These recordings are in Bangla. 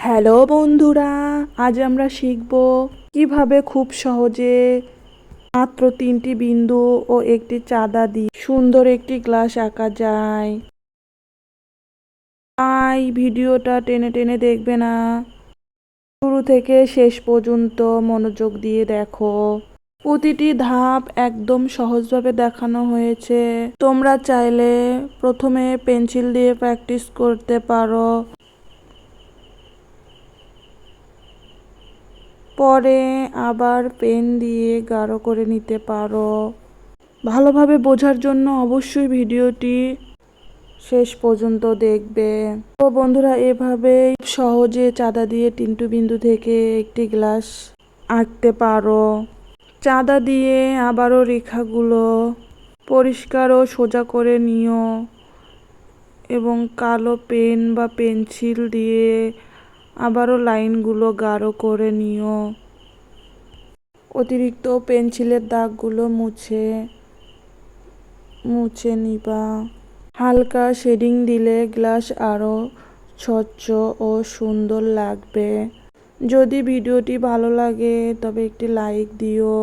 হ্যালো বন্ধুরা, আজ আমরা শিখব কীভাবে খুব সহজে মাত্র তিনটি বিন্দু ও একটি চাঁদা দিয়ে সুন্দর একটি গ্লাস আঁকা যায়। তাই ভিডিওটা টেনে টেনে দেখবে না। শুরু থেকে শেষ পর্যন্ত মনোযোগ দিয়ে দেখো। প্রতিটি ধাপ একদম সহজভাবে দেখানো হয়েছে। তোমরা চাইলে প্রথমে পেন্সিল দিয়ে প্র্যাকটিস করতে পারো। পরে আবার পেন দিয়ে গাঢ় করে নিতে পারো। ভালোভাবে বোঝার জন্য অবশ্যই ভিডিওটি শেষ পর্যন্ত দেখবে। তো বন্ধুরা, এভাবেই সহজে চাঁদা দিয়ে টিন্টু বিন্দু থেকে একটি গ্লাস আঁকতে পারো। চাঁদা দিয়ে আবারও রেখাগুলো পরিষ্কার ও সোজা করে নিও এবং কালো পেন বা পেন্সিল দিয়ে আবারও লাইনগুলো গাঢ় করে নিও। অতিরিক্ত পেন্সিলের দাগগুলো মুছে মুছে নিবা। হালকা শেডিং দিলে গ্লাস আরও স্বচ্ছ ও সুন্দর লাগবে। যদি ভিডিওটি ভালো লাগে, তবে একটি লাইক দিও।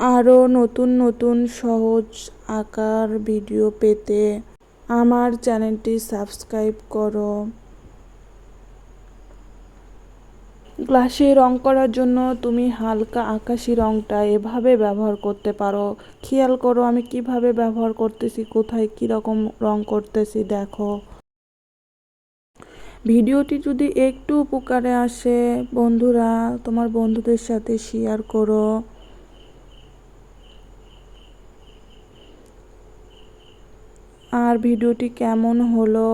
আরও নতুন নতুন সহজ আঁকার ভিডিও পেতে আমার চ্যানেলটি সাবস্ক্রাইব করো। গ্লাসে রং করার জন্য তুমি হালকা আকাশি রংটা এভাবে ব্যবহার করতে পারো। খেয়াল করো আমি কীভাবে ব্যবহার করতেছি, কোথায় কীরকম রং করতেছি, দেখো। ভিডিওটি যদি একটু উপকারে আসে, বন্ধুরা, তোমার বন্ধুদের সাথে শেয়ার করো। আর ভিডিওটি কেমন হলো,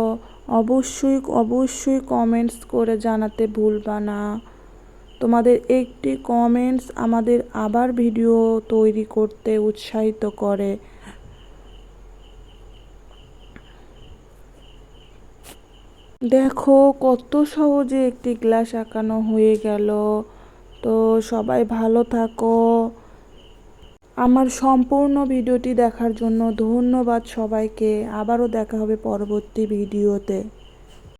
অবশ্যই অবশ্যই কমেন্টস করে জানাতে ভুলবা না। তোমাদের একটি কমেন্টস আমাদের আবার ভিডিও তৈরি করতে উৎসাহিত করে। দেখো, কত সহজে একটি গ্লাস আঁকানো হয়ে গেল। তো সবাই ভালো থাকো। আমার সম্পূর্ণ ভিডিওটি দেখার জন্য ধন্যবাদ সবাইকে। আবারও দেখা হবে পরবর্তী ভিডিওতে